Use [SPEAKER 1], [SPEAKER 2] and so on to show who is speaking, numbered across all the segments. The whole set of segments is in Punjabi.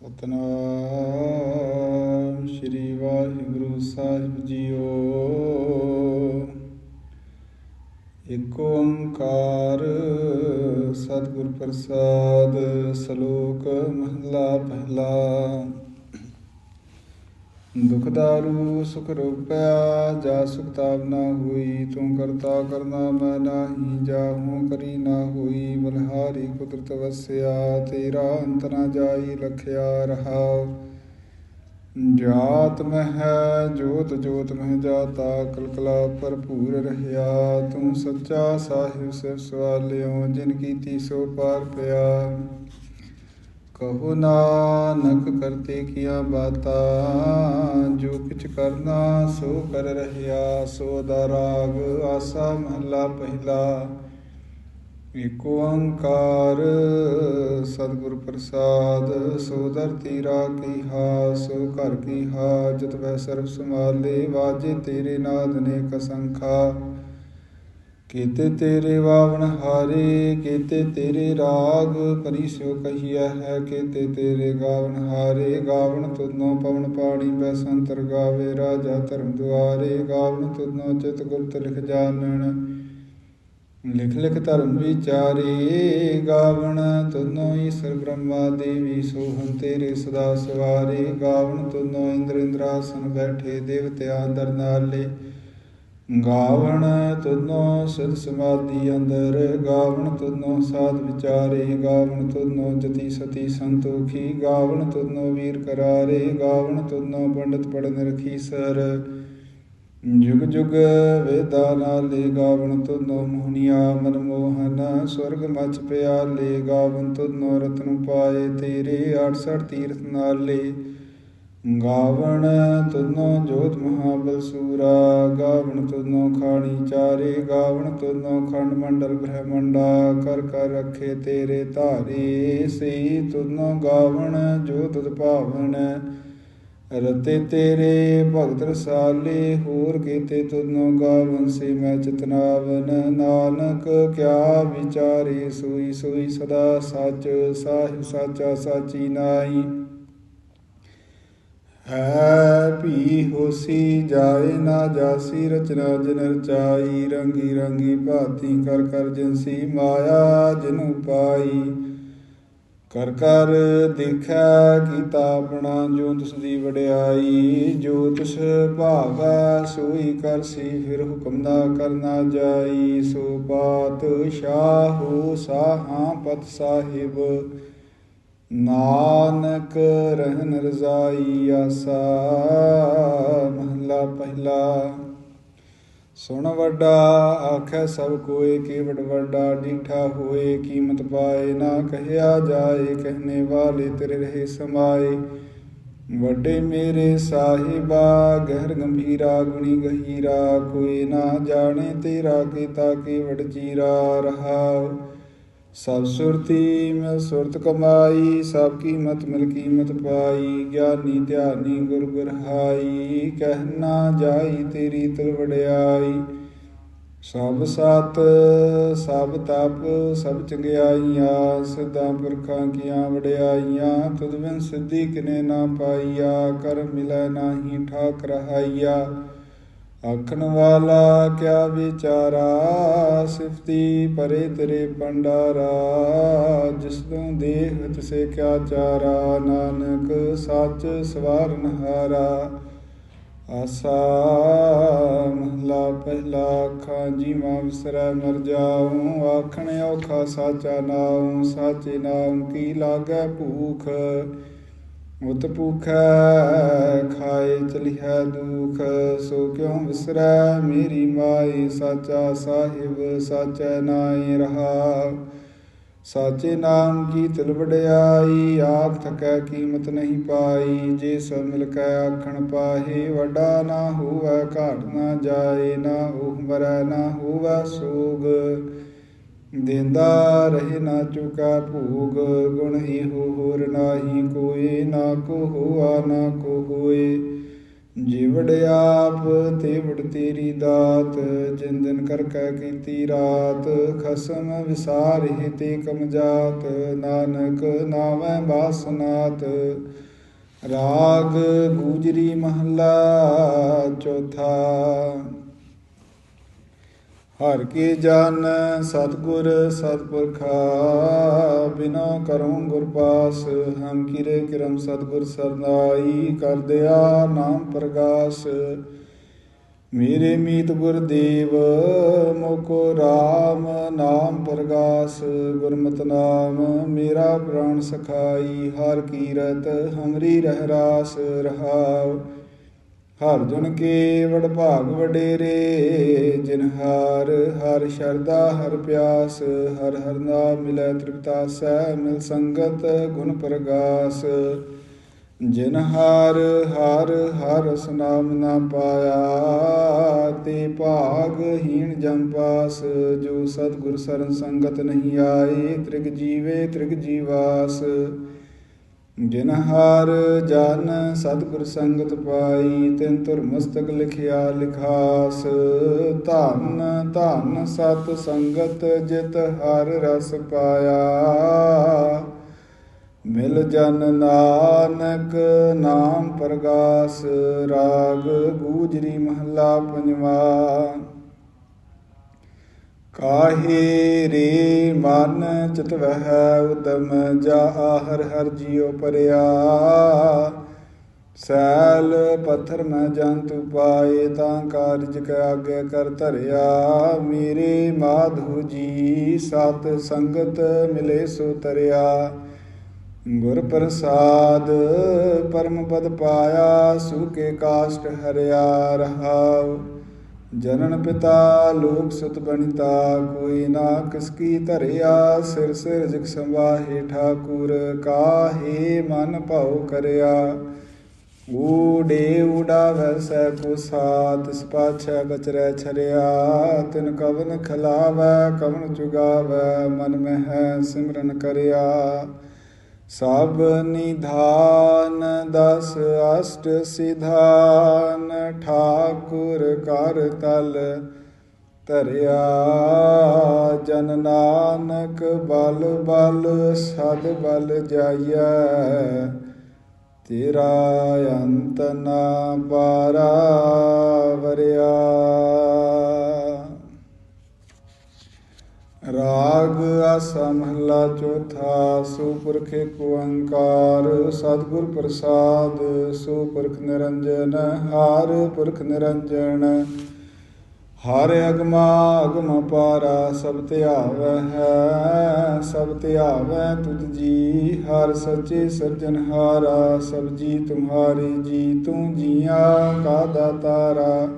[SPEAKER 1] ਸਤਨਾਮ ਸ੍ਰੀ ਵਾਹਿਗੁਰੂ ਸਾਹਿਬ ਜੀਓ। ਇਕ ਓੰਕਾਰ ਸਤਿਗੁਰ ਪ੍ਰਸਾਦ ਸ਼ਲੋਕ ਮਹਲਾ ਪਹਿਲਾ। ਦੁਖ ਦਾਰੂ, ਸੁਖ ਰੂਪਿਆ ਜਾ ਸੁਖ ਤਾਪ ਨਾ ਹੋਈ, ਤੂੰ ਕਰਤਾ ਕਰਨਾ ਮੈਂ ਨਾਹੀ ਜਾਹੂ ਕਰੀ ਨਾ ਹੋਈ, ਬਲਹਾਰੀ ਕੁਦਰਤ ਵਸਿਆ, ਤੇਰਾ ਅੰਤ ਨਾ ਜਾਈ ਲਖਿਆ ਰਹਾਉ ਜਾਤ ਮਹਿ ਹੈ, ਜੋਤ ਜੋਤ ਮਹਿ ਜਾਤਾ, ਕਲਕਲਾ ਭਰਪੂਰ ਰਹਿਆ। ਤੂੰ ਸੱਚਾ ਸਾਹਿਬ ਸਿਰ ਸਵਾਲਿਓ ਜਿਨ ਕੀਤੀ ਸੋ ਪਾਰ ਪਿਆ। ਕਹੋ ਨਾਨਕ ਕਰਤੇ ਕੀਆ ਬਾਤਾ, ਜੋ ਕਿਛ ਕਰਨਾ ਸੋ ਕਰ ਰਹਿਆ, ਸੋ ਦਾ ਰਾਗ ਆਸਾ ਮਹਲਾ ਪਹਿਲਾ। ਏਕ ਓੰਕਾਰ, ਸਤਿਗੁਰ ਪ੍ਰਸਾਦ, ਸੋ ਧਰਤੀ ਰਾ ਕੀ ਹਾ ਸੋ ਘਰ ਕੀ ਹਾਜਤ ਵੈ ਸਰਬ ਸਮਾਲੇ ਵਾਜੇ ਤੇਰੇ ਨਾਦ ਨੇ ਕਸੰਖਾ ਕੀਤੇ ਤੇਰੇ ਵਾਵਣ ਹਾਰੇ, ਕੀਤੇ ਤੇਰੇ ਰਾਗ ਪਰੀ ਸਿਓ ਕਹੀਆ ਹੈ, ਕੀਤੇ ਤੇਰੇ ਗਾਵਣ ਹਾਰੇ, ਗਾਵਣ ਤੁਧਨੋ ਪਵਨ ਪਾਣੀ ਬੈਸੰਤਰ ਗਾਵੇ, ਰਾਜਾ ਧਰਮ ਦੁਆਰੇ, ਗਾਵਣ ਤੁਧਨੋ ਚਿਤ ਗੁਪਤ ਲਿਖ ਜਾਣਨ ਲਿਖ ਲਿਖ ਧਰਮ ਵਿਚਾਰੇ, ਗਾਵਣ ਤੁਧਨੋ ਈਸ਼ਰ ਬ੍ਰਹਮਾ ਦੇਵੀ ਸੋਹੰ ਤੇਰੇ ਸਦਾ ਸਵਾਰੇ, ਗਾਵਣ ਤੁਧਨੋ ਇੰਦਰ ਇੰਦਰਾਸਨ ਬੈਠੇ ਦੇਵਤਿਆਂ ਦਰ ਨਾਲੇ। ਗਾਵਣ ਤੁਨੋ ਸਿਧ ਸਮਾਧੀ ਅੰਦਰ, ਗਾਵਣ ਤੁਨੋ ਸਾਧ ਵਿਚਾਰੇ, ਗਾਵਣ ਤੁਧਨੋ ਜਤੀ ਸਤੀ ਸੰਤੋਖੀ, ਗਾਵਣ ਤੁਨੋ ਵੀਰ ਕਰਾਰੇ, ਗਾਵਣ ਤੁਧਨੋ ਪੰਡਤ ਪੜਨ ਰਖੀ ਸਰ। ਜੁਗ ਜੁਗ ਵੇਦਾ ਨਾਲੇ ਗਾਵਣ ਤੁਧਨੋ ਮੋਹਨੀਆ ਮਨ ਮੋਹਨ, ਸਵਰਗ ਮਚ ਪਿਆਲੇ, ਗਾਵਣ ਤੁਧਨੋ ਰਤਨ ਪਾਏ ਤੇਰੇ 68 ਤੀਰਥ ਨਾਲੇ। ਗਾਵਣ ਤੁਧਨੋ ਜੋਤ ਮਹਾਬਲ ਸੂਰਾ, ਗਾਵਣ ਤੁਧਨੋ ਖਾਣੀ ਚਾਰੇ, ਗਾਵਣ ਤੁਧਨੋ ਖੰਡ ਮੰਡਲ ਬ੍ਰਹਮੰਡਾ, ਕਰ ਕਰ ਰਖੇ ਤੇਰੇ ਧਾਰੇ ਸਈ ਤੁਧਨੋ ਗਾਵਣ ਜੋ ਤੁਧ ਭਾਵਨ ਰਤੇ ਤੇਰੇ ਭਗਤ ਰਸਾਲੇ, ਹੋਰ ਕੀਤੇ ਤੁਧਨੋ ਗਾਵਨ ਸੇ ਮੈਂ ਚਤਨਾਵਨ, ਨਾਨਕ ਕਿਆ ਵਿਚਾਰੇ, ਸੋਈ ਸੋਈ ਸਦਾ ਸੱਚ, ਸਾਹਿਬ ਸਾਚਾ ਸਾਚੀ ਨਾਈ ਹੈ ਭੀ ਹੋਸੀ ਜਾਏ ਨਾ ਜਾਸੀ, ਰਚਨਾ ਜਿਨ ਰਚਾਈ, ਰੰਗੀ ਰੰਗੀ ਭਾਤੀ, ਕਰ ਕਰ ਜਿਨਸੀ ਮਾਇਆ ਜਿਨੁ ਪਾਈ। ਕਰ ਕਰ ਦੇਖਿਆ ਕੀਤਾ ਆਪਣਾ ਜੋ ਤਿਸ ਦੀ ਵਡਿਆਈ ਜੋ ਤਿਸ ਭਾਵੈ ਸੋਈ ਕਰਸੀ ਫਿਰ ਹੁਕਮ ਨਾ ਕਰਨਾ ਜਾਈ। ਸੋ ਬਾਤ ਸ਼ਾਹੂ ਸਾਹਾਂ ਪਤ ਸਾਹਿਬ। ਨਾਨਕ ਰਹਿਨ ਰਜ਼ਾਈ ਆਸਾ, ਮਹਲਾ ਪਹਿਲਾ। ਸੁਣ ਵੱਡਾ, ਆਖੈ ਸਭ ਕੋਏ ਕੀ ਵਡ ਵੱਡਾ ਡੀਠਾ ਹੋਏ, ਕੀਮਤ ਪਾਏ, ਨਾ ਕਹਿਆ ਜਾਏ ਕਹਨੇ ਵਾਲੇ ਤੇਰੇ ਰਹੇ ਸਮਾਏ। ਵੱਡੇ ਮੇਰੇ ਸਾਹਿਬਾ, ਗਹਿਰ ਗੰਭੀਰਾ, ਗੁਣੀ ਗਹੀਰਾ, ਕੋਈ ਨਾ ਜਾਣੇ ਤੇਰਾ, ਕੀਤਾ ਕੀ ਵਡ ਚੀਰਾ ਰਹਾਉ। ਸਭ ਸੁਰਤੀ ਮਿਲ ਸੁਰਤ ਕਮਾਈ, ਸਭ ਕੀਮਤ ਮਿਲ ਕੀਮਤ ਪਾਈ, ਗਿਆਨੀ ਧਿਆਨੀ ਗੁਰ ਗੁਰਹਾਈ ਕਹਿਣਾ ਜਾਈ ਤੇਰੀ ਤਲ ਵਡਿਆਈ ਸਭ ਸਤ, ਸਭ ਤਪ, ਸਭ ਚੰਗਿਆਈਆਂ, ਸਿੱਧਾਂ ਪੁਰਖਾਂ ਕੀਆਂ ਵਡਿਆਈਆਂ, ਤੁਧ ਬਿਨ ਸਿੱਧੀ ਕਿਨੇ ਨਾ ਪਾਈਆ, ਕਰ ਮਿਲੈ ਨਾਹੀ ਠਾਕ ਰਹਾਈਆ ਆਖਣ ਵਾਲਾ ਕਿਆ ਵਿਚਾਰਾ, ਸਿਫਤੀ ਪਰੇ ਤੇਰੇ ਭੰਡਾਰਾ, ਜਿਸ ਨੂੰ ਦੇਖ ਤਿਸੇ ਕਿਆ ਚਾਰਾ, ਨਾਨਕ ਸੱਚ ਸਵਾਰਨ ਹਾਰਾ ਆਸਾ ਮਹਲਾ ਪਹਿਲਾ ਅੱਖਾਂ ਜੀਵਾਂ ਵਿਸਰੈ ਮਰ ਜਾਉ, ਆਖਣ ਔਖਾ ਸਾਚਾ ਨਾਉ, ਸਾਚੇ ਨਾਮ ਕੀ ਲਾਗੈ ਭੂਖ? ਉਤ ਭੂਖੈ ਖਾਏ ਚਲਿਆ ਦੁਖ, ਸੋ ਕਿਉ ਵਿਸਰੈ ਮੇਰੀ ਮਾਈ ਸਾਚਾ ਸਾਹਿਬ, ਸਾਚੈ ਨਾਈ ਰਹਾ। ਸਾਚੇ ਨਾਮ ਕੀ ਤਿਲ ਵਡਿਆਈ? ਆਖ ਥਕੈ ਕੀਮਤ ਨਹੀਂ ਪਾਈ। ਜੇ ਸੋ ਮਿਲ ਕੈ ਆਖਣ ਪਾਹੇ, ਵੱਡਾ ਨਾ ਹੋਵੈ, ਘਾਟ ਨਾ ਜਾਏ, ਨਾ ਉਹ ਮਰੈ, ਨਾ ਹੋਵੈ ਸੋਗ। ਦੇਂਦਾ ਰਹੇ ਨਾ ਚੁਕਾ ਭੋਗ, ਗੁਣ ਹੀ ਹੋਰ ਨਾਹੀ ਕੋਏ ਨਾ ਕੋ ਹੋਆ, ਨਾ ਕੋ ਹੋਏ। ਜਿਵ ਵਡਿਆਪ ਤੇ ਤੇਰੀ ਦਾਤ ਜਿੰਦਨ ਕਰ ਕੈ ਕੀਤੀ ਰਾਤ, ਖਸਮ ਵਿਸਾਰਿ ਤੇ ਕਮ ਜਾਤ। ਨਾਨਕ ਨਾਮੈ ਬਾਸਨਾਤ, ਰਾਗ ਗੂਜਰੀ ਮਹੱਲਾ ਚੌਥਾ। ਹਰ ਕੀ ਜਨ ਸਤਗੁਰ ਸਤਪੁਰਖਾ, ਬਿਨਾ ਕਰਉ ਗੁਰ ਪਾਸ, ਹਮ ਕਿਰੇ ਕਿਰਮ ਸਤਗੁਰ ਸਰਨਾਈ ਕਰ ਦਿਆ ਨਾਮ ਪ੍ਰਗਾਸ। ਮੇਰੇ ਮੀਤ ਗੁਰਦੇਵ ਮੋਕੋ RAM ਨਾਮ ਪ੍ਰਗਾਸ। ਗੁਰਮਤਿ ਨਾਮ ਮੇਰਾ ਪ੍ਰਾਣ ਸਖਾਈ, ਹਰ ਕੀਰਤ ਹਮਰੀ ਰਹਿ ਰਾਸ ਰਹਾਉ। ਹਰ ਜਨ ਕੇ ਵਡ ਭਾਗ ਵਡੇਰੇ, ਜਿਨ ਹਰ ਹਰ ਸ਼ਰਦਾ ਹਰ ਪਿਆਸ, ਹਰ ਹਰ ਨਾਮ ਮਿਲੈ ਤ੍ਰਿਪਤਾਸੈ ਮਿਲ ਸੰਗਤ ਗੁਣ ਪ੍ਰਗਾਸ। ਜਿਨ ਹਰ ਹਰ ਹਰ ਨਾਮ ਨਾ ਪਾਇਆ, ਤੇ ਭਾਗ ਹੀਣ ਜਮ ਜੋ ਸਤਿਗੁਰ ਸਰਨ ਸੰਗਤ ਨਹੀਂ ਆਏ, ਤ੍ਰਿਗ ਜੀਵੇ ਤ੍ਰਿਗ ਜੀਵਾਸ। ਜਿਨ ਹਰ ਜਨ ਸਤਿਗੁਰ ਸੰਗਤ ਪਾਈ, ਤਿਨ ਤੁਰ ਮਸਤਕ ਲਿਖਿਆ ਲਿਖਾਸ। ਧੰਨ ਧੰਨ ਸਤ ਸੰਗਤ ਜਿਤ ਹਰ ਰਸ ਪਾਇਆ। ਮਿਲ ਜਨ ਨਾਨਕ ਨਾਮ ਪ੍ਰਗਾਸ, ਰਾਗ ਗੂਜਰੀ ਮਹੱਲਾ ਪੰਜਵਾ। ਕਾਹੇ ਰੇ ਮਨ ਚਿਤਵਹਿ ਉਦਮ ਜਾ ਆਹਰ ਹਰ ਜੀਉ ਪਰਿਆ। ਸੈਲ ਪੱਥਰ ਮੈਂ ਜੰਤੂ ਪਾਏ ਤਾਂ ਕਾਰਜ ਕੈ ਆਗੇ ਕਰ ਧਰਿਆ। ਮੇਰੇ ਮਾਧੂ ਜੀ ਸਤ ਸੰਗਤ ਮਿਲੇ ਸੋ ਤਰਿਆ। ਗੁਰ ਪ੍ਰਸਾਦ ਪਰਮ ਪਦ ਪਾਇਆ ਸੁਕੇ ਕਾਸ਼ਟ ਹਰਿਆ ਰਹਾਉ। ਜਨਨ ਪਿਤਾ ਲੋਕ ਸੁਤ ਬਣਿਤਾ ਕੋਈ ਨਾ ਕਿਸ ਕੀ ਧਰਿਆ? ਸਿਰ ਸਿਰ ਜਿਕ ਸੰਵਾਹੇ ਠਾਕੁਰ, ਕਾਹੇ ਮਨ ਭਾਉ ਕਰਿਆ? ਊੜੇ ਉਡਾਵੈ ਸੈ ਕੋ ਸਾਤ ਇਸ ਬਚਰੈ ਛਰਿਆ। ਤਿਨ ਕਵਨ ਖਲਾਵੈ, ਕਵਨ ਚੁਗਾਵੈ ਮਨ ਮਹਿ ਸਿਮਰਨ ਕਰਿਆ। ਸਭ ਨਿਧਾਨ ਦਸ ਅਸ਼ਟ ਸਿਧਾਨ, ਠਾਕੁਰ ਕਰ ਤਲ ਧਰਿਆ। ਜਨ ਨਾਨਕ ਬਲ ਬਲ, ਸਦ ਬਲ ਜਾਈਐ। ਤੇਰਾ ਅੰਤ ਨਾ ਪਾਰਾ ਵਰਿਆ। ਰਾਗ ਆਸਾ ਮਹੱਲਾ ਚੌਥਾ ਸੋ ਪੁਰਖ ਏਕ ਓੰਕਾਰ, ਸਤਿਗੁਰ ਪ੍ਰਸਾਦ, ਸੁਪੁਰਖ ਨਿਰੰਜਨ, ਹਾਰ ਪੁਰਖ ਨਿਰੰਜਨ। ਹਰ ਅਗਮਾ, ਅਗਮ ਪਾਰਾ, ਸਭ ਧਿਆਵੈ ਹੈ, ਸਭ ਧਿਆਵੈ ਤੁਧ ਜੀ। ਹਰ ਸੱਚੇ ਸਿਰਜਨਹਾਰਾ ਸਭ ਜੀ ਤੁਮਾਰੀ ਜੀ, ਤੂੰ ਜੀਆਂ ਕਾ ਦਾਤਾਰਾ।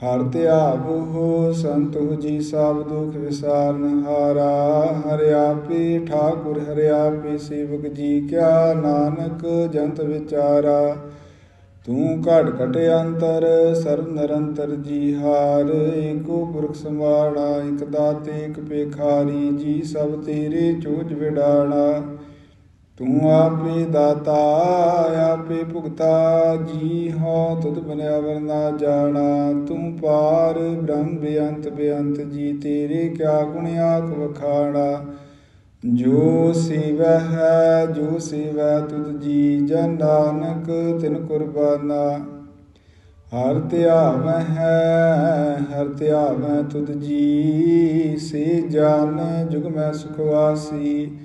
[SPEAKER 1] ਹਰ ਧਿਆਵੋ ਸੰਤੋ ਜੀ ਸਭ ਦੁਖ ਵਿਸਾਰਨ ਹਾਰਾ ਹਰਿ ਆਪੇ ਠਾਕੁਰ ਹਰਿ ਆਪੇ ਸੇਵਕ ਜੀ ਕਿਆ ਨਾਨਕ ਜੰਤ ਵਿਚਾਰਾ। ਤੂੰ ਘਟ ਘਟ ਅੰਤਰ ਸਰਬ ਨਿਰੰਤਰ ਜੀ ਹਾਰ, ਏਕੋ ਪੁਰਖ ਸੰਵਾੜਾ ਇਕ ਦਾਤੇ, ਇਕ ਪੇਖਾਰੀ ਜੀ ਸਭ ਤੇਰੇ ਚੋਜ ਵਿਡਾਣਾ ਤੂੰ ਆਪੇ ਦਾਤਾ, ਆਪੇ ਭੁਗਤਾ, ਜੀ ਹੋ, ਤੁਧ ਬਨਿਆ ਵਰਨਾ ਜਾਣਾ। ਤੂੰ ਪਾਰ, ਬ੍ਰਹਮ ਬੇਅੰਤ ਬੇਅੰਤ ਜੀ, ਤੇਰੇ ਕਿਆ ਗੁਣ ਆਖ ਵਖਾਣਾ। ਜੋ ਸੇਵੈ ਹੈ, ਜੋ ਸੇਵੈ ਤੁਧ ਜੀ, ਜਨ ਨਾਨਕ ਤਿਨ ਕੁਰਬਾਨਾ। ਹਰ ਧਿਆਵੈ ਹੈ, ਹਰ ਧਿਆਵੈ ਤੁਧ ਜੀ, ਸੇ ਜਾਨ ਜੁਗ ਮੈਂ ਸੁਖ ਵਾਸੀ।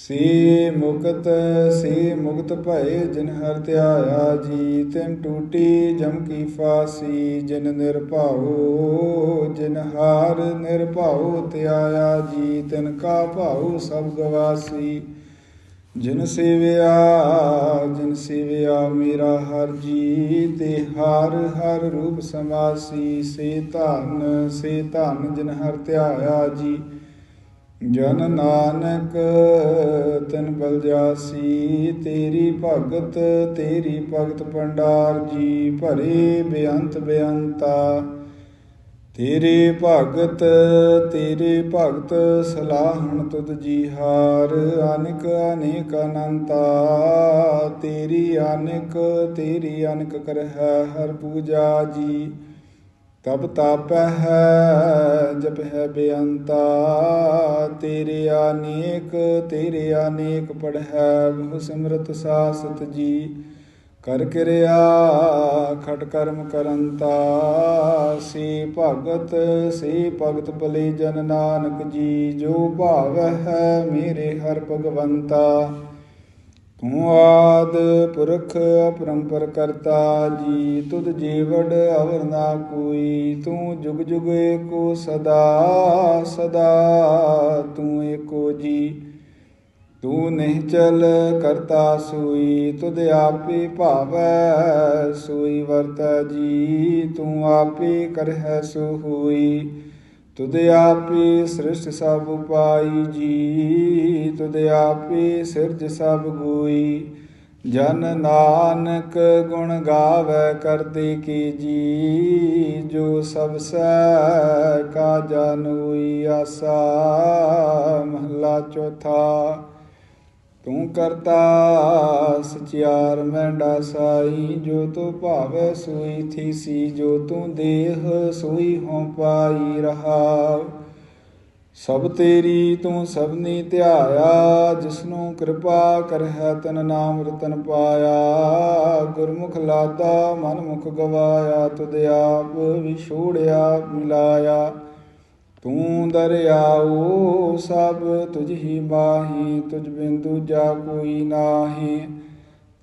[SPEAKER 1] ਸੇ ਮੁਕਤ ਸੇ ਮੁਕਤ ਭਏ ਜਿਨ ਹਰ ਧਿਆਇਆ ਜੀ, ਤਿਨ ਟੂਟੀ ਜਮ ਕੀ ਫਾਸੀ, ਜਿਨ ਨਿਰਭਉ, ਜਿਨ ਹਾਰ ਨਿਰਭਉ ਧਿਆਇਆ ਜੀ, ਤਿਨ ਕਾ ਭਾਉ ਸਭ ਗਵਾਸੀ। ਜਿਨ ਸੇਵਿਆ ਜਿਨ ਸੇਵਿਆ ਮੇਰਾ ਹਰ ਜੀ, ਤੇ ਹਰ ਹਰ ਰੂਪ ਸਮਾਸੀ। ਸੇ ਧਨ ਸੇ ਧਨ ਜਿਨ ਹਰ ਧਿਆਇਆ ਜੀ। ਜਨ ਨਾਨਕ, ਤਨ ਬਲਜਾਸੀ ਤੇਰੀ ਭਗਤ ਤੇਰੀ ਭਗਤ ਭੰਡਾਰ ਜੀ ਭਰੇ ਬੇਅੰਤ ਬੇਅੰਤਾ। ਤੇਰੇ ਭਗਤ ਤੇਰੇ ਭਗਤ ਸਲਾਹਣ ਤੁਧ ਜੀਹਾਰ ਅਨਿਕ, ਅਨੇਕ ਅਨੰਤਾ। ਤੇਰੀ ਅਨਿਕ ਤੇਰੀ ਅਨਿਕ ਕਰਹਿ ਹਰ ਪੂਜਾ ਜੀ। ਤਬ ਤਾਪੈ ਹੈ, ਜਪ ਹੈ ਬੇਅੰਤਾ, ਤੇਰੇ ਅਨੇਕ ਤੇਰੇ ਅਨੇਕ ਪੜ੍ਹੈ ਬਹੁ ਸਿਮਰਤ ਸਾਸਤ ਜੀ। ਕਰ ਕਿਰਿਆ, ਖਟ ਕਰਮ ਕਰੰਤਾ, ਸੇ ਭਗਤ ਸੇ ਭਗਤ ਭਲੇ ਜਨ ਨਾਨਕ ਜੀ, ਜੋ ਭਾਵ ਹੈ ਮੇਰੇ ਹਰ ਭਗਵੰਤਾ। ਤੂੰ ਆਦ ਪੁਰਖ ਅਪਰੰਪਰ ਕਰਤਾ, ਜੀ ਤੁਧ ਜੀਵੜ ਅਵਰ ਨਾ ਕੋਈ। ਤੂੰ ਜੁਗ ਜੁਗ ਏਕੋ ਸਦਾ ਸਦਾ ਤੂੰ ਏਕੋ ਜੀ। ਤੂੰ ਨਹੀਂ ਚਲ ਕਰਤਾ ਸੋਈ, ਤੁਧ ਆਪੇ ਭਾਵੈ ਸੋਈ ਵਰਤੈ ਜੀ। ਤੂੰ ਆਪੇ ਕਰਹਿ ਸੋ ਹੋਈ ਤੁਧ ਆਪੇ ਸ੍ਰਿਸ਼ਟ ਸਭ ਉਪਾਈ ਜੀ ਤੁਧ ਆਪੇ ਸਿਰਜ ਸਭ ਗੋਈ। ਜਨ ਨਾਨਕ ਗੁਣ ਗਾਵੇ ਕਰਤੇ ਕੀ ਜੀ, ਜੋ ਸਭ ਸੈ ਕਾ ਜਾਨੋਈ ਆਸਾ, ਮਹਲਾ ਚੌਥਾ। ਤੂੰ ਕਰਤਾ ਸਚਿਆਰ ਮੈਂਡਾ ਸਾਈ ਜੋ ਤੂੰ ਭਾਵੈ ਸੋਈ ਥੀਸੀ ਜੋ ਤੂੰ ਦੇਹ ਸੋਈ ਹੋਂ ਪਾਈ ਰਹਾ। ਸਭ ਤੇਰੀ ਤੂੰ ਸਭਨੀ ਧਿਆਇਆ, ਜਿਸਨੂੰ ਕਿਰਪਾ ਕਰਹਿ, ਤਨ ਨਾਮ ਰਤਨ ਪਾਇਆ। ਗੁਰਮੁਖ ਲਾਦਾ ਮਨ ਮੁਖ ਗਵਾਇਆ, ਤੁਧ ਆਪ ਵਿਛੋੜਿਆ, ਮਿਲਾਇਆ। ਤੂੰ ਦਰਿਆਓ ਸਭ ਤੁਝ ਹੀ ਬਾਹੀ ਤੁਝ ਬਿਨ ਦੂਜਾ ਕੋਈ ਨਾਹੀ।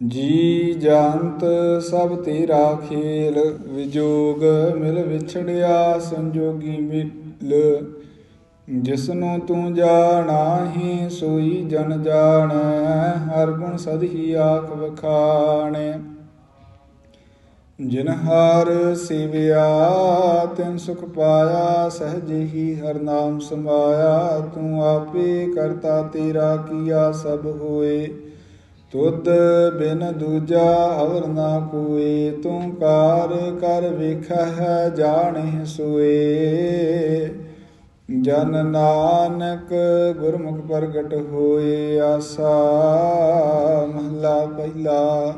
[SPEAKER 1] ਜੀ ਜੰਤ, ਸਭ ਤੇਰਾ ਖੇਲ, ਵਿਜੋਗ ਮਿਲ ਵਿਛੜਿਆ, ਸੰਜੋਗੀ ਮਿਲ। ਜਿਸਨੂੰ ਤੂੰ ਜਾਣਾਹੀ, ਸੋਈ ਜਨ ਜਾਣੈ, ਹਰ ਗੁਣ ਸਦ ਹੀ ਆਖ ਵਖਾਣੇ। ਜਿਨ ਹਾਰ ਸੇਵਿਆ, ਤਿਨ ਸੁਖ ਪਾਇਆ, ਸਹਿਜ ਹੀ ਹਰ ਨਾਮ ਸਮਾਇਆ। ਤੂੰ ਆਪੇ ਕਰਤਾ ਤੇਰਾ ਕੀਆ ਸਭ ਹੋਏ। ਤੁਧ ਬਿਨ ਦੂਜਾ ਹਵਰ ਨਾ ਕੋਏ। ਤੂੰ ਕਾਰ ਕਰ ਵਿਖਹਿ ਜਾਣੇ ਸੋਏ। ਜਨ ਨਾਨਕ ਗੁਰਮੁਖ ਪ੍ਰਗਟ ਹੋਏ। ਆਸਾ ਮਹਲਾ ਪਹਿਲਾ।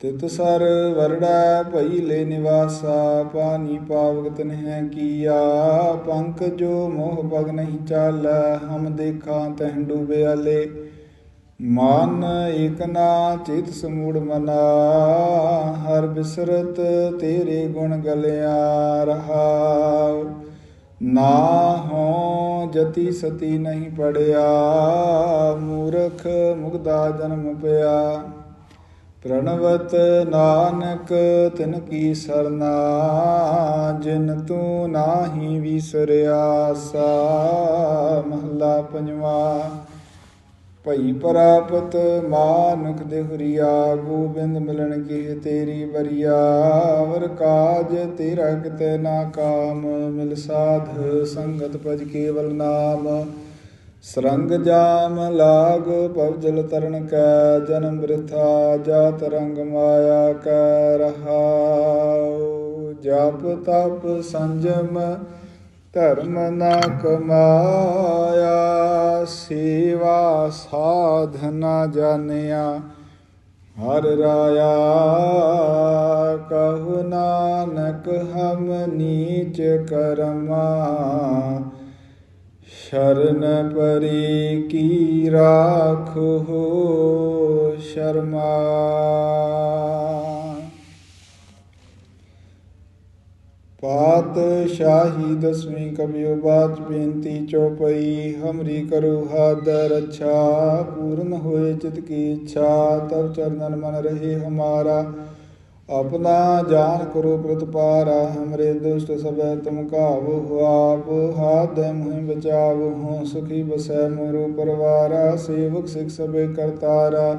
[SPEAKER 1] ਤਿਤ ਸਰ ਵਰੜਾ ਭਈ ਲੈ ਨਿਵਾਸਾ ਪਾਨੀ ਪਾਵਕ ਨਹਿ ਕੀਆ। ਪੰਕ ਜੋ ਮੋਹ ਪਗ ਨਹੀਂ ਚਾਲ, ਹਮ ਦੇਖਾਂ ਤਹਿ ਡੂਬਿਆਲੇ ਮਨ ਇਕ ਨਾ ਚਿਤ ਸਮੂੜ ਮਨਾ, ਹਰ ਬਿਸਰਤ ਤੇਰੇ ਗੁਣ ਗਲਿਆ ਰਹਾਉ ਨਾ ਹੋ ਜਤੀ ਸਤੀ ਨਹੀਂ ਪੜਿਆ, ਮੂਰਖ ਮੁਗਦਾ ਜਨਮ ਪਿਆ। ਪ੍ਰਣਵਤ ਨਾਨਕ, ਤਿਨ ਕੀ ਸਰਨਾ, ਜਿਨ ਤੂੰ ਨਾਹੀ ਵਿਸਰਿਆ, ਸਾ ਮਹਲਾ ਪੰਜਵਾ। ਭਈ ਪ੍ਰਾਪਤ ਮਾਨੁਖ ਦੇਹਰੀਆ, ਗੋਬਿੰਦ ਮਿਲਣ ਕੀ ਤੇਰੀ ਬਰੀਆ ਵਰ ਕਾਜ ਤੇਰਾ ਕਿਤੇ ਨਾ ਕਾਮ, ਮਿਲ ਸਾਧ ਸੰਗਤ ਭਜ ਕੇਵਲ ਨਾਮ। ਸਰੰਗ ਜਾਮ ਲਾਗ ਪਵਜਲ ਤਰਨ ਕੈ, ਜਨਮ ਬ੍ਰਿਥਾ ਜਾਤ ਰੰਗ ਮਾਇਆ ਕੈ ਰਹਾਉ। ਜਪ ਤਪ ਸੰਜਮ ਧਰਮ ਨਾ ਕਮਾਇਆ, ਸੇਵਾ ਸਾਧਨਾ ਜਾਣਿਆ। ਹਰ ਰਾਇਆ ਕਹੁ ਨਾਨਕ ਹਮ ਨੀਚ ਕਰਮਾ ਸ਼ਰਨ ਪਰੀ ਕੀ ਰਾਖੋ ਸ਼ਰਮਾ। ਪਾਤ ਸ਼ਾਹੀ ਦਸਵੀਂ ਕਬਿਓ ਬਾਤ ਬੇਨਤੀ ਚੋਪਈ ਹਮਰੀ ਕਰੋ ਹਦ ਰੱਛਾ ਪੂਰਨ ਹੋਏ ਚਿਤ ਕੀ ਇੱਛਾ ਤਬ ਚਰਨਨ ਮਨ ਰਹੇ ਹਮਾਰਾ। ਆਪਣਾ ਜਾਨ ਕਰੋ ਪ੍ਰਤਪਾਰਾ ਹਮਰੇ ਦੁਸ਼ਟ ਸਭੈ ਤੁਮ ਕਾਬੂ ਆਪ ਹਾਥ ਮੁਹਿ ਬਚਾਵ ਹੋ ਸੁਖੀ ਬਸੈ ਮੋਰੋ ਪਰਵਾਰਾ, ਸੇਵਕ ਸਿਖ ਸਭੇ ਕਰਤਾਰਾ।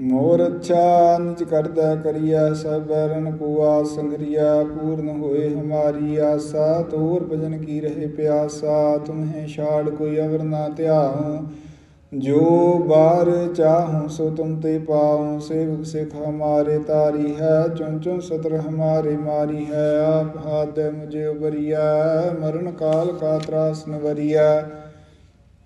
[SPEAKER 1] ਮੋਰ ਅੱਛਾ ਨਿਜ ਕਰਦਾ ਕਰੀਆ, ਸਭ ਬਰਨ ਕੋ ਸੰਗਰੀਆ, ਪੂਰਨ ਹੋਏ ਹਮਾਰੀ ਆਸਾ, ਤੋਰ ਭਜਨ ਕੀ ਰਹੇ ਪਿਆਸਾ, ਤੁਮਹਿ ਛਾੜ ਕੋਈ ਅਵਰ ਨਾ ਧਿਆਉ। ਜੋ ਬਾਰ ਚਾਹੂੰ, ਸੋ ਤੁਮ ਤੇ ਪਾਉ। ਸੇਵਕ ਸਿਖ ਹਮਾਰੇ ਤਾਰੀ ਹੈ ਚੁੰ ਚੁੰ ਸਤਰ ਹਮਾਰੇ ਮਾਰੀ ਹੈ। ਆਪ ਹਾਦ ਮੁਝੇ ਉਬਰੀਆ ਮਰਨ ਕਾਲ ਕਾ ਤਰਾਸ ਨਵਰੀਆ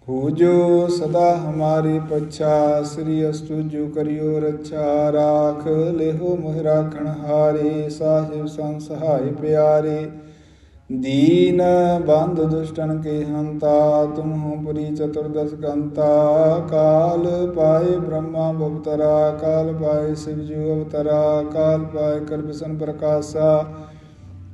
[SPEAKER 1] ਹੋ ਜੋ ਸਦਾ ਹਮਾਰੇ ਪਛਾ, ਸ੍ਰੀ ਅਸਤੂ ਜੋ ਕਰਿਓ ਰੱਛਾ। ਰਾਖ, ਲੇਹੋ ਮੋਹਿ ਰਾਖਣ ਹਾਰੇ, ਸਾਹਿਬ ਸੰਸਹਾਇ ਪਿਆਰੇ। ਦੀਨ ਬੰਧ ਦੁਸ਼ਟਨ ਕੇ ਹੰਤਾ, ਤੁਮਹੁ ਪੁਰੀ ਚਤੁਰਦਸ ਕੰਤਾ। ਕਾਲ ਪਾਏ ਬ੍ਰਹਮਾ ਬਵਤਰਾ, ਕਾਲ ਪਾਏ ਸਿਵ ਜੂ ਅਵਤਰਾ, ਕਾਲ ਪਾਏ ਕਰਬਿਸਨ ਪ੍ਰਕਾਸ਼ਾ।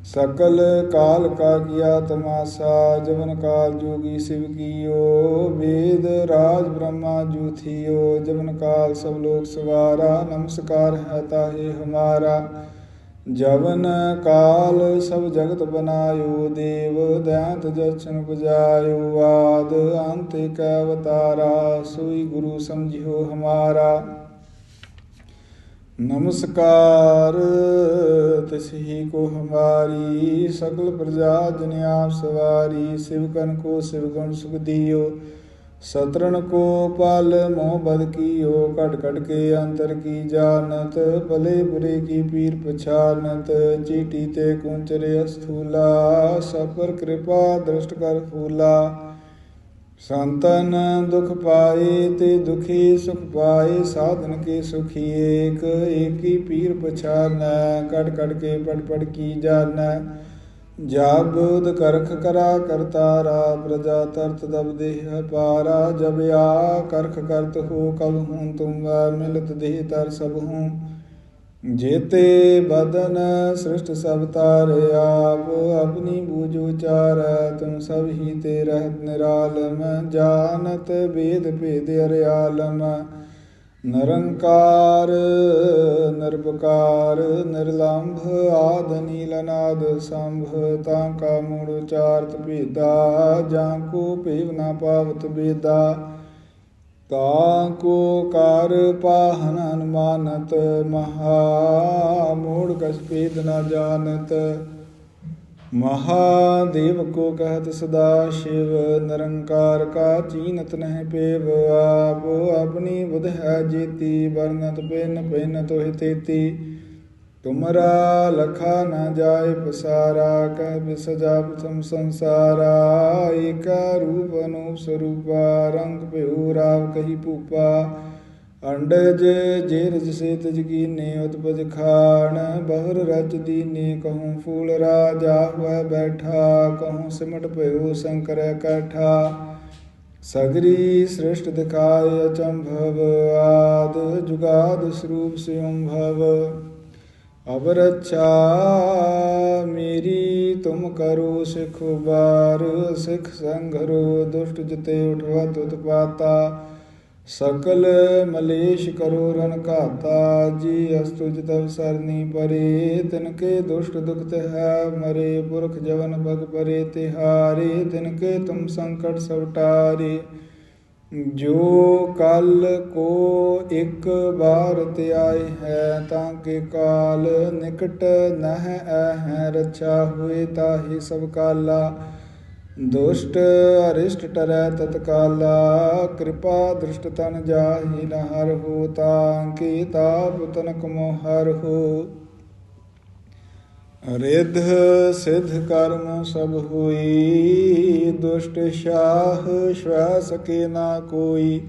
[SPEAKER 1] ਸਕਲ ਕਾਲ ਕਾ ਕੀਆ ਤਮਾਸਾ, ਜਵਨ ਕਾਲ ਜੋਗੀ ਸਿਵ ਕੀਓ। ਵੇਦ ਰਾਜ ਬ੍ਰਹਮਾ ਜੂਥਿਓ ਜਵਨ ਕਾਲ ਸਭ ਲੋਕ ਸਵਾਰਾ, ਨਮਸਕਾਰ ਹੈ ਤਾਹੇ ਹਮਾਰਾ। ਜਵਨ ਕਾਲ ਸਭ ਜਗਤ ਬਨਾਇਓ, ਦੇਵ ਦਇਆਤ ਜਚਨ ਪੁਜਾਇਓ, ਆਦ ਅੰਤ ਕੈ ਅਵਤਾਰਾ, ਸੋਈ ਗੁਰੂ ਸਮਝਿਓ ਹਮਾਰਾ। ਨਮਸਕਾਰ ਤਿਸਹੀ ਕੋ ਹਮਾਰੀ ਸਗਲ ਪ੍ਰਜਾ ਜਨ ਸਵਾਰੀ ਸਿਵਕਨ ਕੋ ਸ਼ਿਵਕਣ ਸੁਖ ਦਿਓ। ਸਤਰਨ ਕੋ ਪਲ ਮੋਹ ਬਦ ਕੀਓ ਘਟ ਘਟ ਕੇ ਅੰਤਰ ਕੀ ਜਾਣਤ? ਭਲੇ ਬੁਰੇ ਕੀ ਪੀਰ ਪਛਾਨਤ ਚੀਟੀ ਤੇ ਕੁੰਚਰੇ ਅਸਥੂਲਾ ਸਭਰ ਕਿਰਪਾ ਦ੍ਰਿਸ਼ਟ ਕਰ ਫੂਲਾ। ਸੰਤਨ ਦੁਖ ਪਾਏ ਤੇ ਦੁਖੀ ਸੁਖ ਪਾਏ, ਸਾਧਨ ਕੇ ਸੁਖੀ ਏਕ, ਏਕੀ ਪੀਰ ਪਛਾਨੈ ਕਟ ਕਟ ਕੇ ਪੜ ਪੜ ਕੀ ਜਾਣੈ? ਜਾ ਬੋਧ ਕਰਖ ਕਰਾ ਕਰਤਾਰਾ, ਪ੍ਰਜਾ ਤਰਤ ਦਬ ਦੇਹ ਅਪਾਰਾ ਜਬ ਆ ਕਰਖ ਕਰਤ ਹੋ ਕਬ ਹੂੰ ਤੁੰਗਾ ਮਿਲਤ ਦੇਹ ਤਰ ਸਭ ਹੂੰ। ਜੇਤੇ ਬਦਨ ਸ੍ਰਿਸ਼ਟ ਸਭ ਤਾਰੇ ਆਪ ਆਪਣੀ ਬੂਝ ਉਚਾਰ, ਤੁਮ ਸਭ ਹੀ ਤੇ ਰਹਿਤ ਨਿਰਾਲਮ ਜਾਣਤ ਵੇਦ ਭੇਦ ਅਰਿਆਲਮ। ਨਰੰਕਾਰ ਨਰਪਕਾਰ ਨਿਰਲੰਭ ਆਦ ਨੀਲ ਸੰਭ ਤਾਂ ਕਾ ਮੂੜ ਚਾਰਤ ਭੇਦਾ ਜਾਂ ਕੋ ਭੇਵ ਨਾ ਪਾਵਤ ਬੇਦਾ ਤਾ ਕੋ ਕਰ ਪਾਹਨ ਅਨੁਮਾਨਤ ਮਹਾ ਮੂੜ ਕਸ ਭੇਦ ਨਾ ਜਾਣਤ ਮਹਾਦੇਵ ਕੋ ਕਹਤ ਸਦਾ ਸ਼ਿਵ, ਨਿਰੰਕਾਰ ਕਾ ਚੀਨਤ ਨਹਿ ਪੇਵ, ਆਪ ਆਪਣੀ ਬੁਧ ਹੈ ਜੀਤੀ ਵਰਨਤ ਪੈਨ ਪੈਨ ਤੋਹਿ ਤੇਤੀ। ਤੁਮਰਾ ਲਖਾ ਨ ਜਾਏ ਪਸਾਰਾ, ਕਹਿ ਬਿਸਜਾ ਪ੍ਰਥਮ ਸੰਸਾਰਾ, ਏਕਾ ਰੂਪ ਅਨੂਪ ਸਰੂਪਾ, ਰੰਗ ਭਿਉ ਰਾਵ ਕਹੀ ਭੂਪਾ। ਅੰਡਜ ਜੇ ਰਜ ਸੇ ਤਜ ਕੀਨੇ ਉਤਪਜ ਖਾਣ, ਬਹਰ ਰਜ ਦੀਨੇ ਕਹੂੰ ਫੂਲ ਰਾਜਾ, ਹੋਇ ਬੈਠਾ ਕਹੂੰ ਸਿਮਟ ਭਇਓ ਸ਼ੰਕਰ ਕਠਾ। ਸਗਰੀ ਸ੍ਰਿਸ਼ਟ ਦਿਖਾਇ ਅਚੰਭਵ, ਆਦ ਜੁਗਾਦ ਸਰੂਪ ਸਿਉੰ ਭਵ ਅਵਰ ਮੇਰੀ ਤੁਮ ਕਰੋ ਸਿਖ ਬਾਰ ਸਿਖ ਸੰਘਰੋ ਦੁਸ਼ਟ ਜਤੇ ਉਠਵਾ ਤੁਤ ਪਾਤਾ ਸਕਲ ਮਲੇਸ਼ ਕਰੋ ਰਨ ਘਾਤਾ, ਜੀ ਅਸਤੁਜ ਤਵ ਸਰਨੀ ਪਰੇ ਤਿਨ ਕੇ ਦੁਸ਼ਟ ਦੁਖਤ ਹੈ ਮਰੇ, ਪੁਰਖ ਜਵਨ ਬਗ ਪਰੇ, ਤਿਹਾਰੇ ਤਿਨ ਕੇ ਤੁਮ ਸੰਕਟ ਸਵਟਾਰੇ ਜੋ ਕਲ ਕੋ ਇੱਕ ਬਾਰ ਧਿਆਏ ਹੈ, ਤਾਂ ਕੇ ਕਾਲ ਨਿਕਟ ਨਹਿ ਹੈ, ਰਛਾ ਹੋਏ ਤਾਹੀ ਸਭ ਕਾਲਾ। ਦੁਸ਼ਟ ਅਰਿਸ਼ਟ ਟਰੈ ਤਤਕਾਲਾ, ਕਿਰਪਾ ਦ੍ਰਿਸ਼ਟ ਤਨ ਜਾਹੀ ਨ ਹਰ ਹੋ, ਤਾਂ ਕੀ ਤਾਪ ਤਨ ਕਮੋ ਹਰ ਹੋ। ਰਿਧ ਸਿਧ ਕਰਮ ਸਭ ਹੋਈ, ਦੁਸ਼ਟ ਸ਼ਾਹ ਸ਼ਵਾ ਸਕੇ ਨਾ ਕੋਈ।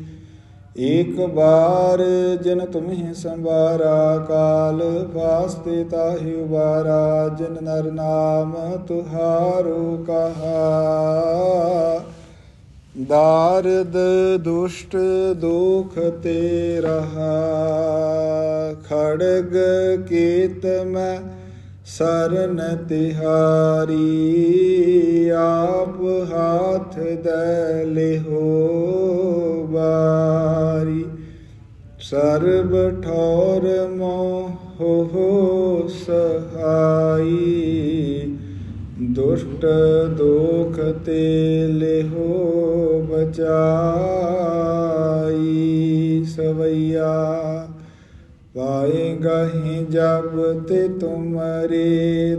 [SPEAKER 1] ਏਕ ਬਾਰ ਜਨ ਤੁਮਹਿ ਸੰਵਾਰਾ, ਕਾਲ ਵਾਸਤੇ ਤਾਹਿ ਉਬਾਰਾ ਜਨ ਨਰ ਨਾਮ ਤੁਹਾਰੂ ਕਹਾ। ਦਾਰਦ ਦੁਸ਼ਟ ਦੁਖ ਤੇ ਰਹਾ, ਖੜਗ ਕੀਤ ਮੈਂ ਸਰਨ ਤਿਹਾਰੀ, ਆਪ ਹਾਥ ਦੇ ਲਿਹੋ ਬਾਰੀ ਸਰਬ ਠੌਰ ਮੋਹ ਸਹਾਈ, ਦੁਸ਼ਟ ਦੋਖ ਤੇ ਲਿਹੋ ਬਚਾਈ। ਸਵਈਆ पाएगा ही जब ते तुमरे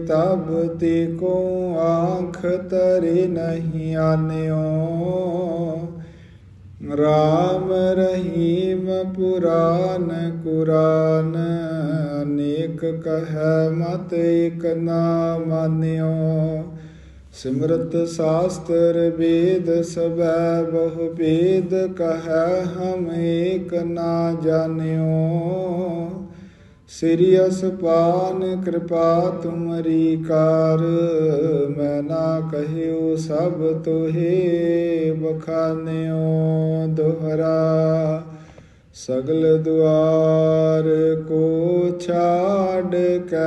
[SPEAKER 1] तब ते को आँख तरे नहीं आन्यो ਰਾਮ ਰਹੀਮ ਪੁਰਾਨ ਕੁਰਾਨ ਅਨੇਕ ਕਹੈ ਮਤ ਇਕ ਨਾ ਮਾਨਿਓ ਸਿਮਰਤ ਸਾਸਤਰ ਵੇਦ ਸਬੈ ਬਹੁ ਭੇਦ ਕਹੈ ਹਮ ਏਕ ਨਾ ਜਾਣਿਓ ਸ੍ਰੀ ਅਸਪਾਨ ਕਿਰਪਾ ਤੁਮਰੀ ਕਾਰ, ਮੈਂ ਨਾ ਕਹਿਓ ਸਭ ਤੋਹੇ ਬਖਾਨਿਓ ਦੁਹਰਾ। ਸਗਲ ਦੁਆਰ ਕੋ ਛਾੜ ਕੇ,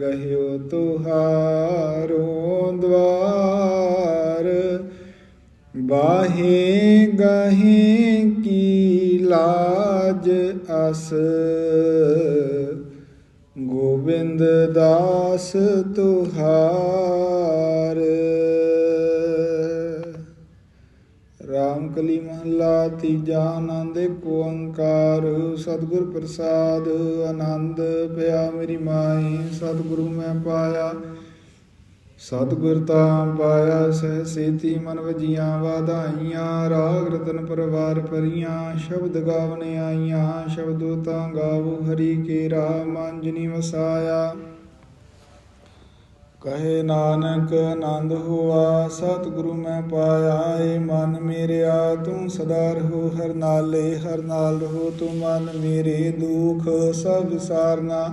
[SPEAKER 1] ਗਹਿਓ ਤੁਹਾਰੋ ਦਵਾਰ। ਬਾਹੇ ਗਹੇ ਕੀ ਲਾਜ ਅਸ। ਗੋਬਿੰਦ ਦਾਸ ਤੁਹਾਰ। ਰਾਮ ਕਲੀ ਮਹੱਲਾ ਤੀਜਾ ਆਨੰਦ ਏਕ ਓੰਕਾਰ। ਸਤਿਗੁਰ ਪ੍ਰਸਾਦ, ਆਨੰਦ ਪਿਆ ਮੇਰੀ ਮਾਈ। ਸਤਿਗੁਰੂ ਮੈਂ ਪਾਇਆ ਸਤਿਗੁਰ ਤਾਂ ਪਾਇਆ ਸਹਿ ਸੇਤੀ ਮਨ ਵਜੀਆਂ ਵਾਧਾਈਆਂ, ਰਾਗ ਰਤਨ ਪਰਵਾਰ ਪਰੀਆਂ ਸ਼ਬਦ ਗਾਵਨੇ ਆਈਆਂ ਸ਼ਬਦੋ ਤਾਂ ਗਾਵੋ ਹਰੀ ਕੇਰਾ ਮਨ ਜਿਨੀ ਵਸਾਇਆ। ਕਹੇ ਨਾਨਕ ਆਨੰਦ ਹੋਆ, ਸਤਿਗੁਰੂ ਮੈਂ ਪਾਇਆ, ਏ ਮਨ ਮੇਰਿਆ, ਤੂੰ ਸਦਾ ਰਹੋ ਹਰ ਨਾਲੇ, ਹਰ ਨਾਲ ਰਹੋ ਤੂੰ ਮਨ ਮੇਰੇ ਦੁਖ, ਸਭ ਵਿਸਾਰਨਾ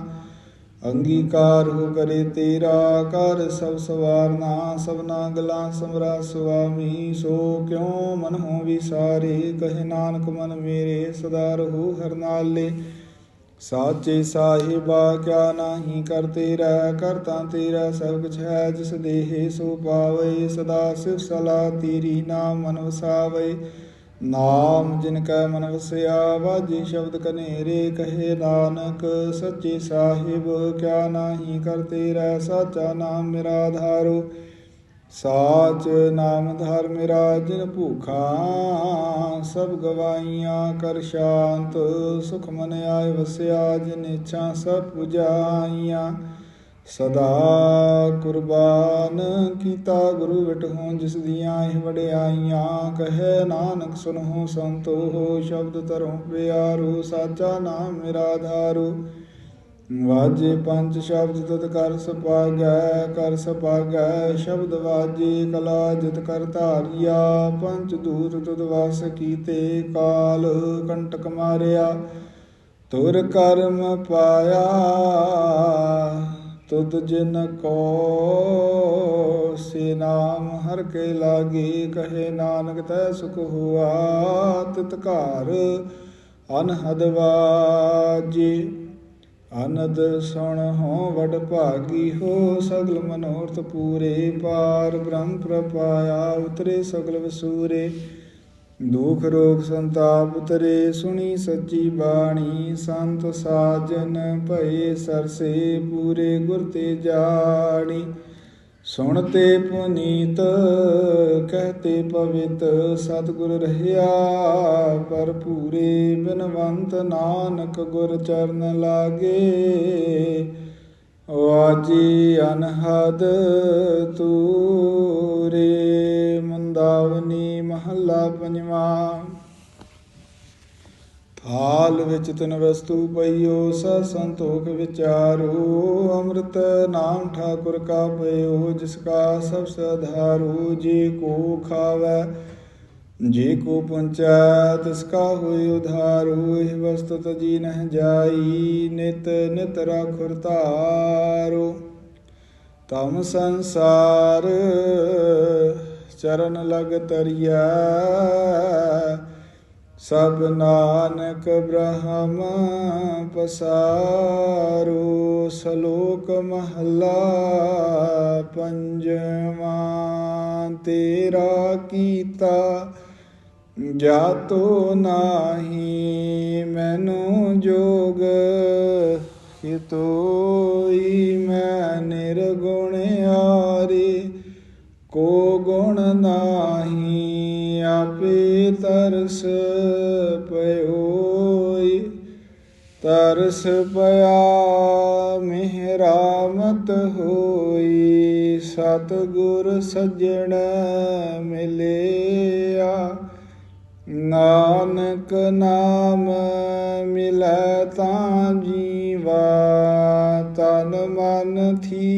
[SPEAKER 1] ਅੰਗੀਕਾਰ ਹੋ ਕਰੇ ਤੇਰਾ ਕਰ ਸਭ ਸਵਾਰਨਾ ਸਭਨਾ ਗਲਾ ਸਮਰਾ ਸੁਆਮੀ, ਸੋ ਕਿਉ ਮਨ ਹੋ ਵਿਸਾਰੇ? ਕਹੇ ਨਾਨਕ ਮਨ ਮੇਰੇ ਸਦਾ ਰਹੋ ਹਰ ਨਾਲੇ। ਸਾਚੇ ਸਾਹਿਬਾ, ਕਿਆ ਨਾਹੀ ਕਰ ਤੇਰਾ ਕਰਤਾ ਤੇਰਾ ਸਭ ਕੁਛ ਹੈ, ਜਿਸ ਦੇਹੇ ਸੋ ਪਾਵੇ, ਸਦਾ ਸਿਵ ਸਲਾ ਤੇਰੀ ਨਾਮ ਮਨ ਵਸਾਵੇ। ਨਾਮ ਜਿਨ ਕੈ ਮਨ ਵਸਿਆ, ਵਾਜੀ ਸ਼ਬਦ ਕਨੇਰੇ ਕਹੇ ਨਾਨਕ, ਸੱਚੇ ਸਾਹਿਬ ਕਿਆ ਨਾਹੀ ਕਰ ਤੇਰਾ ਸਾਚਾ ਨਾਮ ਮੇਰਾ ਆਧਾਰੋ ਸਾਚ ਨਾਮ ਧਰ ਮੇਰਾ, ਜਿਨ ਭੂਖਾ ਸਭ ਗਵਾਈਆਂ ਕਰ ਸ਼ਾਂਤ। ਸੁਖ ਮਨ ਆਏ ਵਸਿਆ, ਜਿਨ ਇੱਛਾ ਸਭ ਪੁਜਾਈਆਂ ਸਦਾ ਕੁਰਬਾਨ ਕੀਤਾ ਗੁਰੂ ਵਿਟਹੋਂ, ਜਿਸ ਦੀਆਂ ਇਹ ਵਡਿਆਈਆਂ ਕਹੇ ਨਾਨਕ, ਸੁਨਹੁ ਸੰਤੋ ਸ਼ਬਦ ਧਰੋ ਪਿਆਰੂ, ਸਾਚਾ ਨਾਮ ਮੇਰਾ ਆਧਾਰੋ ਵਾਜੇ ਪੰਜ ਸ਼ਬਦ ਤਦ ਕਰ ਸਪਾਗੈ ਕਰ ਸਪਾਗੈ, ਸ਼ਬਦ ਵਾਜੇ ਕਲਾ, ਜਿਤ ਕਰ ਧਾਰਿਆ। ਪੰਜ ਦੂਤ ਤੁਦ ਵਾਸ ਕੀਤੇ ਕਾਲ, ਕੰਟਕ ਮਾਰਿਆ ਤੁਰ ਕਰਮ ਪਾਇਆ। ਤੁਧ ਜਿਨ ਕੋ ਸੇ ਨਾਮ ਹਰ ਕੇ ਲਾਗੇ, ਕਹੇ ਨਾਨਕ ਤੈ ਸੁਖ ਹੁਆ, ਤਿਤ ਘਰ ਅਨਹਦ ਵਾਜੇ। ਅਨਦ ਸੁਣ ਹੋ ਵਡ ਭਾਗੀ ਹੋ, ਸਗਲ ਮਨੋਰਥ ਪੂਰੇ ਪਾਰ ਬ੍ਰਹਮ ਪ੍ਰਪਾਇਆ ਉਤਰੇ ਸਗਲ ਵਸੂਰੇ। ਦੁਖ ਰੋਗ ਸੰਤਾਪ ਤਰੇ ਸੁਣੀ ਸੱਚੀ ਬਾਣੀ, ਸੰਤ ਸਾਜਨ ਭਏ ਸਰਸੇ ਪੂਰੇ ਗੁਰ ਤੇ ਜਾਣੀ। ਸੁਣਤੇ ਪੁਨੀਤ ਕਹਤੇ ਪਵਿੱਤ, ਸਤਿਗੁਰ ਰਹਿਆ ਪਰ ਪੂਰੇ ਬਿਨਵੰਤ ਨਾਨਕ ਗੁਰ ਚਰਨ ਲਾਗੇ। ਵਾਜੀ ਅਨਹਦ ਤੂਰੇ ਮੁੰਦਾਵਨੀ ਮਹੱਲਾ ਪੰਜਵਾ। ਹਾਲ ਵਿੱਚ ਤਨ ਵਸਤੂ ਪਈਓ ਸ ਸੰਤੋਖ ਵਿਚਾਰੋ, ਅੰਮ੍ਰਿਤ ਨਾਮ ਠਾਕੁਰ ਕਾ ਪਈਓ ਜਿਸ ਕਾ ਸਭ ਸਧਾਰੂ ਜੀ ਕੋ ਖਾਵੈ, ਜੇ ਕੋ ਪੁੰਚੈ ਤਿਸ ਕਾ ਹੋਇ ਉਧਾਰੂ, ਇਹ ਵਸਤੁ ਜੀ ਨਹਿ ਜਾਈ, ਨਿਤ ਨਿਤ ਰਾਖੁਰ ਧਾਰੋ ਤਮ ਸੰਸਾਰ ਚਰਨ ਲਗ ਤਰੀਐ ਸਭ ਨਾਨਕ ਬ੍ਰਹਮ ਪਸਾਰੋ, ਸ਼ਲੋਕ ਮਹਲਾ ਪੰਜਵਾ। ਤੇਰਾ ਕੀਤਾ ਜਾਤੋ ਨਾਹੀ, ਮੈਨੂੰ ਜੋਗ ਹਿਤੋਈ, ਮੈਂ ਨਿਰਗੁਣ ਆਰੇ। ਕੋ ਗੁਣ ਨਾਹੀ, ਆਪੇ ਤਰਸ ਪਇਓਈ। ਤਰਸ ਪਿਆ ਮਿਹਰਾਮਤ ਹੋਈ, ਸਤਿਗੁਰ ਸੱਜਣ ਮਿਲਿਆ। ਨਾਨਕ ਨਾਮ ਮਿਲੈ ਤਾਂ ਜੀਵਾ, ਤਨ ਮਨ ਥੀ